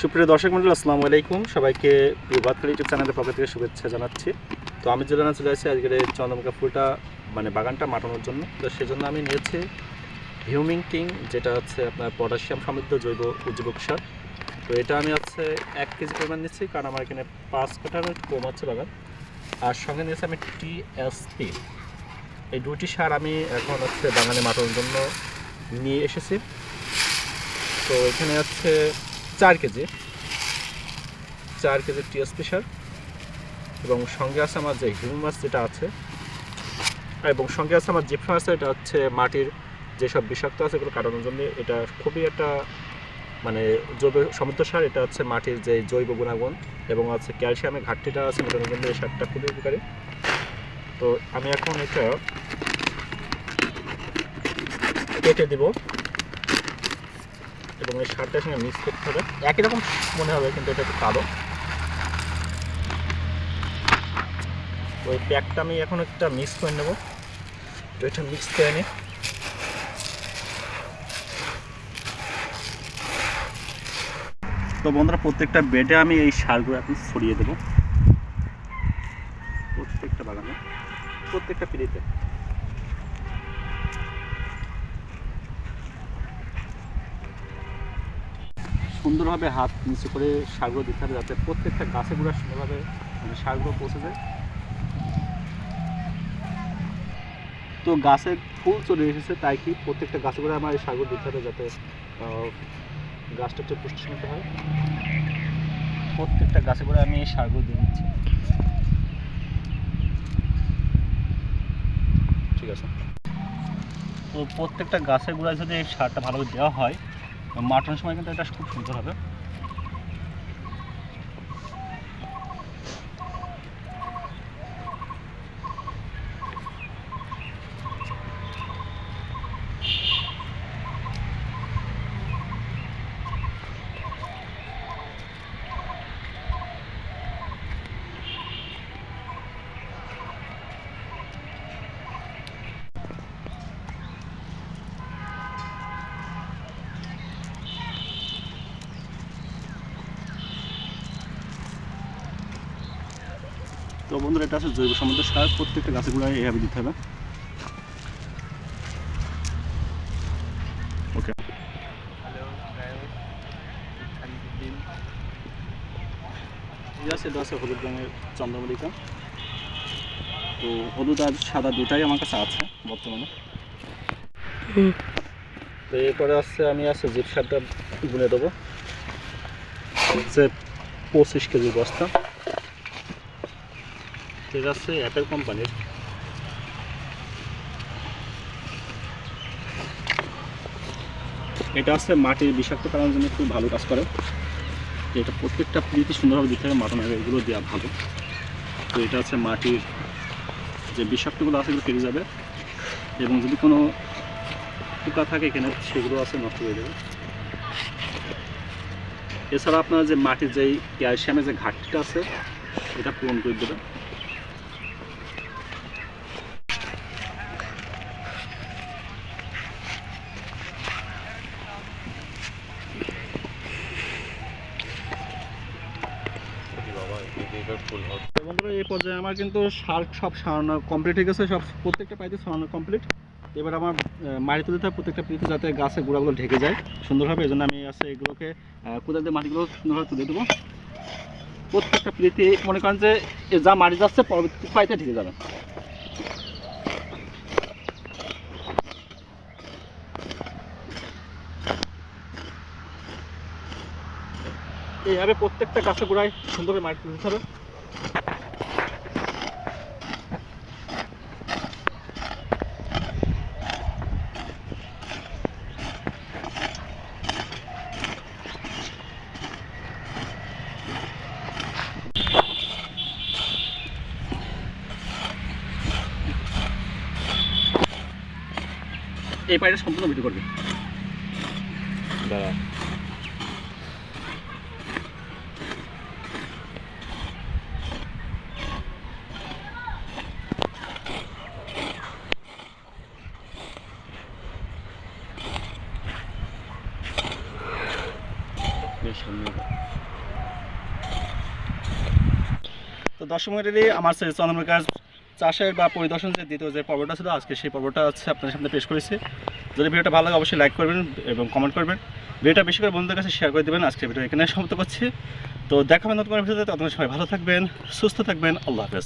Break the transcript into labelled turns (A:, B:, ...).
A: সুপ্রিয় দর্শক মন্ডল, আসসালামু আলাইকুম। সবাইকে বিবাদকালী ইউটিউব চ্যানেলের পক্ষ থেকে শুভেচ্ছা জানাচ্ছি। তো আমি যেটা চলে আসছি আজকের চন্দ্রমুখা ফুলটা মানে বাগানটা মাটানোর জন্য। তো সেজন্য আমি নিয়েছি হিউমিং কিং, যেটা হচ্ছে আপনার পটাশিয়াম সমৃদ্ধ জৈব উজ্জীবক সার। তো এটা আমি হচ্ছে এক কেজি পরিমাণ নিচ্ছি, কারণ আমার এখানে পাঁচ কাঠার কম হচ্ছে বাগান। আর সঙ্গে নিয়েছি আমি টিএসপি এই দুটি সার আমি এখন হচ্ছে বাগানে মাটানোর জন্য নিয়ে এসেছি। তো এখানে হচ্ছে চার কেজি। চার কেজি টিএসপি সার এবং সঙ্গে আছে আমার যে হিউমাস যেটা আছে, এবং সঙ্গে আছে আমার জিপসাম আছে, এটা হচ্ছে মাটির যেসব বিষাক্ত আছে এগুলো কাটানোর জন্য। এটা খুবই একটা মানে জৈব সমৃদ্ধ সার, এটা হচ্ছে মাটির যে জৈব গুণাগুণ এবং আছে ক্যালসিয়ামের ঘাটতিটা আছে মেটানোর জন্য এই সারটা খুবই উপকারী। তো আমি এখন এটা কেটে দিব। এবং এই সারটার সঙ্গে মিক্স করতে হবে। একই রকম মনে হবে, কিন্তু এটা একটু কালো। ওই প্যাকটা আমি এখন একটা মিক্স করে নেব। তো এটা মিক্স করে নিই তো বন্ধুরা, প্রত্যেকটা বেডে আমি এই সারগুলো এখন ছড়িয়ে দেবো। প্রত্যেকটা বাগানে। প্রত্যেকটা পিড়িতে। সুন্দরভাবে হাত নিচে করে সারগুলো দিতে হবে যাতে প্রত্যেকটা গাছে গুঁড়া সুন্দরভাবে মানে সারগুলো পৌঁছে যায়। তো গাছে ফুল চলে এসেছে, তাই কি প্রত্যেকটা গাছে করে আমার এই সারগুলো দিতে হবে যাতে গাছটা একটু পুষ্টিসম্মত হয়। প্রত্যেকটা গাছে করে আমি এই সারগুলো দিয়ে দিচ্ছি। ঠিক আছে। তো প্রত্যেকটা গাছের গোড়ায় যদি এই সারটা ভালোভাবে দেওয়া হয় মাটানোর সময় কিন্তু এটা খুব সুন্দর হবে। তো বন্ধুরা, এটা আছে জৈব সমৃদ্ধ সার। প্রত্যেকটা গাছের গোড়ায় এইভাবে দিতে হবে। আছে, এটা আছে হলুদ রঙের চন্দ্রমল্লিকা। তো হলুদ আর সাদা দুটাই আমার কাছে আছে বর্তমানে। তো এরপরে আছে, আমি আছে জিপ সারটা গুনে দেবো। হচ্ছে পঁচিশ কেজি বস্তা। এটা আছে অ্যাপেল কোম্পানির এটা আছে মাটির বিষাক্ত কারণের জন্য খুব ভালো কাজ করে। এটা প্রত্যেকটা পিড়িতে সুন্দরভাবে দিতে হবে মাটন এগুলো দেওয়া ভালো। তো এটা আছে মাটির যে বিষাক্তগুলো আছে, এগুলো কেটে যাবে। এবং যদি কোনো পোকা থাকে এখানে, সেগুলো আছে, নষ্ট হয়ে যাবে। এছাড়া আপনার যে মাটির যেই ক্যালসিয়ামের যে ঘাটতিটা আছে, এটা পূরণ করে দেবে এই পর্যায়ে আমার কিন্তু সার সব সারানো কমপ্লিট হয়ে গেছে সব প্রত্যেকটা পাইতে সারানো কমপ্লিট এবার আমার আহ, মাটিতে দিতে প্রত্যেকটা পিড়িতে যাতে গাছের গোড়াগুলো ঢেকে যায় সুন্দরভাবে এই জন্য আমি আছে এগুলোকে কোদাল দিয়ে মাটিগুলো সুন্দরভাবে তুলে দেবো। প্রত্যেকটা পিড়িতে মনে করেন যে যা মাটি যাচ্ছে পরবর্তী পাইতে ঢেকে যাবে। এইভাবে প্রত্যেকটা গাছের গোড়ায় সুন্দরভাবে মাটি তুলে দিতে হবে। এই পাইটা সম্পূর্ণ ভিডিও করবে। দাঁড়া।
B: সামনে।
A: তো দর্শক মন্ডলী, আমার সেই চন্দ্রমুখার চাষের বা পরিদর্শন যে দ্বিতীয় যে পর্বটা ছিল, আজকে সেই পর্বটা হচ্ছে আপনাদের সামনে পেশ করেছি। যদি ভিডিওটা ভালো লাগে, অবশ্যই লাইক করবেন এবং কমেন্ট করবেন। ভিডিওটা বেশি করে বন্ধুদের কাছে শেয়ার করে দেবেন। আজকে ভিডিও এখানে সমাপ্ত করছি। তো দেখাবেন নতুন কোনো ভিডিওতে, ততক্ষণ সবাই ভালো থাকবেন, সুস্থ থাকবেন। আল্লাহ হাফেজ।